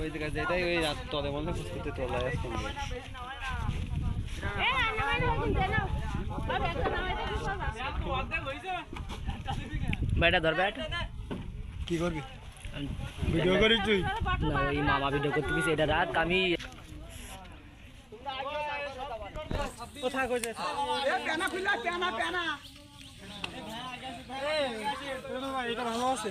ওই জায়গায় যেটাই ওই রাত তলে মনে করতে তোলায় আসতাম বেটা ধর ব্যাট কি করবি? ভিডিও করিস তুই? না ওই মামা ভিডিও করতে গেছে এটা রাত আমি কোথায় কইছে এটা ভালো আছে।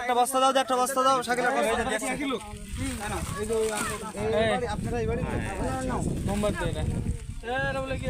একটা বস্তা দাও একটা বস্তা দাও শাকিল নম্বর দে এটা এ এটা বলে কি